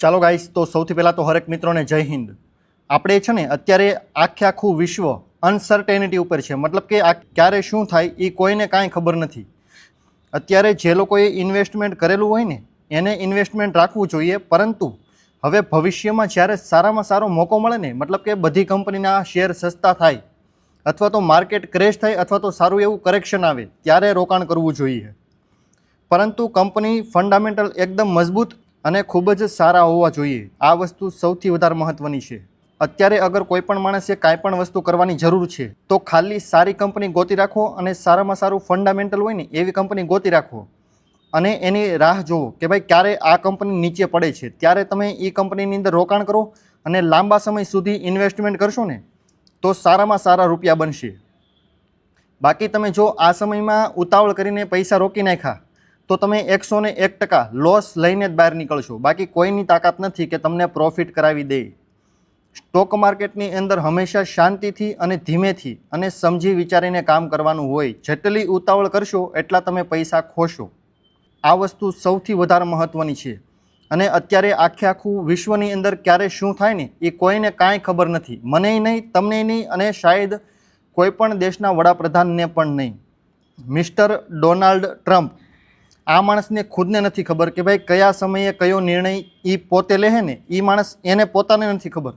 ચાલો ગાઈસ, તો સૌથી પહેલાં તો હરેક મિત્રોને જય હિન્દ. આપણે છે ને, અત્યારે આખે આખું વિશ્વ અનસર્ટેનિટી ઉપર છે. મતલબ કે આ ક્યારે શું થાય એ કોઈને કાંઈ ખબર નથી. અત્યારે જે લોકોએ ઇન્વેસ્ટમેન્ટ કરેલું હોય ને, એને ઇન્વેસ્ટમેન્ટ રાખવું જોઈએ, પરંતુ હવે ભવિષ્યમાં જ્યારે સારામાં સારો મોકો મળે ને, મતલબ કે બધી કંપનીના શેર સસ્તા થાય, અથવા તો માર્કેટ ક્રેશ થાય, અથવા તો સારું એવું કરેક્શન આવે, ત્યારે રોકાણ કરવું જોઈએ. પરંતુ કંપની ફંડામેન્ટલ એકદમ મજબૂત અને ખૂબ જ સારા હોવા જોઈએ. આ વસ્તુ સૌથી વધારે મહત્ત્વની છે. અત્યારે અગર કોઈ પણ માણસે કાંઈ પણ વસ્તુ કરવાની જરૂર છે, તો ખાલી સારી કંપની ગોતી રાખો અને સારામાં સારું ફંડામેન્ટલ હોય ને, એવી કંપની ગોતી રાખો. અને એની રાહ જુઓ કે ભાઈ ક્યારે આ કંપની નીચે પડે છે. ત્યારે તમે એ કંપનીની અંદર રોકાણ કરો અને લાંબા સમય સુધી ઇન્વેસ્ટમેન્ટ કરશો ને, તો સારામાં સારા રૂપિયા બનશે. બાકી તમે જો આ સમયમાં ઉતાવળ કરીને પૈસા રોકી નાખ્યા તો તમે એકસો ને એક ટકા લોસ લઈને જ બહાર નીકળશો. બાકી કોઈની તાકાત નથી કે તમને પ્રોફિટ કરાવી દે. સ્ટોક માર્કેટની અંદર હંમેશા શાંતિથી અને ધીમેથી અને સમજી વિચારીને કામ કરવાનું હોય, જેટલી ઉતાવળ કરશો એટલા તમે પૈસા ખોશો. આ વસ્તુ સૌથી વધારે મહત્ત્વની છે. અને અત્યારે આખે આખું વિશ્વની અંદર ક્યારે શું થાય ને, એ કોઈને કાંઈ ખબર નથી. મને નહીં, તમને નહીં અને શાયદ કોઈ પણ દેશના વડાપ્રધાનને પણ નહીં. મિસ્ટર ડોનાલ્ડ ટ્રમ્પ આ માણસને ખુદને નથી ખબર કે ભાઈ કયા સમયે કયો નિર્ણય એ પોતે લે ને? એ માણસ એને પોતાને નથી ખબર.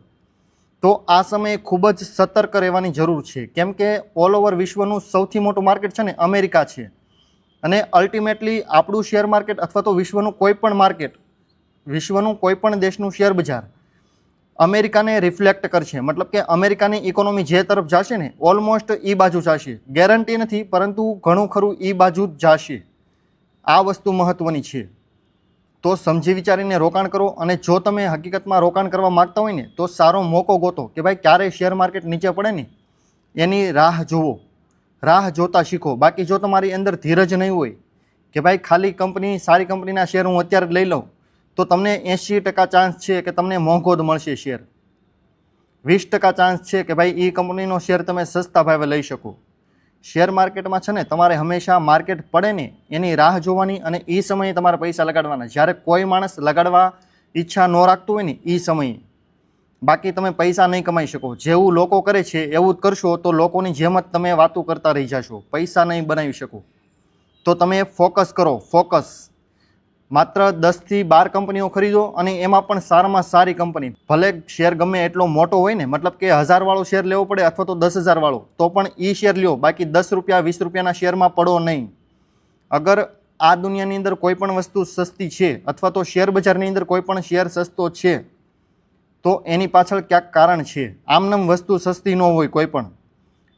તો આ સમયે ખૂબ જ સતર્ક રહેવાની જરૂર છે. કેમ કે ઓલ ઓવર વિશ્વનું સૌથી મોટું માર્કેટ છે ને અમેરિકા છે. અને અલ્ટિમેટલી આપણું શેર માર્કેટ અથવા તો વિશ્વનું કોઈ પણ માર્કેટ વિશ્વનું કોઈ પણ દેશનું શેર બજાર અમેરિકાને રિફ્લેક્ટ કરશે. મતલબ કે અમેરિકાની ઇકોનોમી જે તરફ જશે ને ઓલમોસ્ટ એ બાજુ જશે. ગેરંટી નથી, પરંતુ ઘણું ખરું એ બાજુ જ જશે. આ વસ્તુ મહત્ત્વની છે. તો સમજી વિચારીને રોકાણ કરો અને જો તમે હકીકતમાં રોકાણ કરવા માગતા હોય ને, તો સારો મોકો ગોતો કે ભાઈ ક્યારે શેર માર્કેટ નીચે પડે ને, એની રાહ જુઓ. રાહ જોતા શીખો. બાકી જો તમારી અંદર ધીરજ નહીં હોય કે ભાઈ ખાલી કંપની, સારી કંપનીના શેર હું અત્યારે લઈ લઉં, તો તમને એંશી ટકા ચાન્સ છે કે તમને મોંઘો જ મળશે શેર. વીસ ટકા ચાન્સ છે કે ભાઈ એ કંપનીનો શેર તમે સસ્તા ભાવે લઈ શકો. શેર માર્કેટમાં છે ને, તમારે હંમેશા માર્કેટ પડે ને, એની રાહ જોવાની અને એ સમયે તમારે પૈસા લગાડવાના. જ્યારે કોઈ માણસ લગાડવા ઈચ્છા ન રાખતું હોય ને, એ સમયે. બાકી તમે પૈસા નહીં કમાઈ શકો. જેવું લોકો કરે છે, એવું જ કરશો તો લોકોની જેમ જ તમે વાતો કરતા રહી જશો. પૈસા નહીં બનાવી શકો. તો તમે ફોકસ કરો ફોકસ માત્ર દસથી બાર કંપનીઓ ખરીદો અને એમાં પણ સારામાં સારી કંપની. ભલે શેર ગમે એટલો મોટો હોય ને, મતલબ કે હજારવાળો શેર લેવો પડે અથવા તો દસ હજારવાળો, તો પણ એ શેર લ્યો, બાકી દસ રૂપિયા, વીસ રૂપિયાના શેરમાં પડો નહીં. અગર આ દુનિયાની અંદર કોઈ પણ વસ્તુ સસ્તી છે અથવા તો શેર બજારની અંદર કોઈ પણ શેર સસ્તો છે, તો એની પાછળ ક્યાંક કારણ છે. આમનામ વસ્તુ સસ્તી ન હોય કોઈ પણ.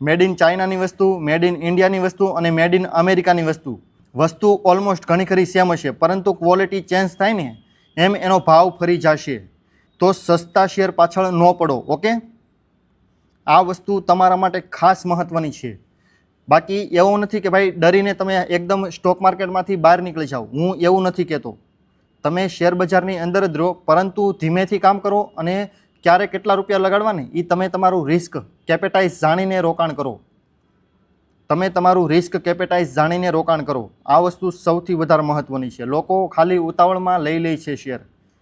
મેડ ઇન ચાઇનાની વસ્તુ, મેડ ઇન ઇન્ડિયાની વસ્તુ અને મેડ ઇન અમેરિકાની વસ્તુ. વસ્તુ ઓલમોસ્ટ ઘણી ખરી સેમ હશે, પરંતુ ક્વોલિટી ચેન્જ થાય ને, એમ એનો ભાવ ફરી જશે. તો સસ્તા શેર પાછળ ન પડો, ઓકે? આ વસ્તુ તમારા માટે ખાસ મહત્ત્વની છે. બાકી એવું નથી કે ભાઈ ડરીને તમે એકદમ સ્ટોક માર્કેટમાંથી બહાર નીકળી જાઓ. હું એવું નથી કહેતો. તમે શેર બજારની અંદર જ રહો, પરંતુ ધીમેથી કામ કરો અને ક્યારે કેટલા રૂપિયા લગાડવાને એ તમે તમારું રિસ્ક કેપિટાઇઝ જાણીને રોકાણ કરો. તમે તમારું રિસ્ક કેપિટાઇઝ જાણીને રોકાણ કરો. આ વસ્તુ સૌથી વધારે મહત્ત્વની છે. લોકો ખાલી ઉતાવળમાં લઈ લે છે શેર.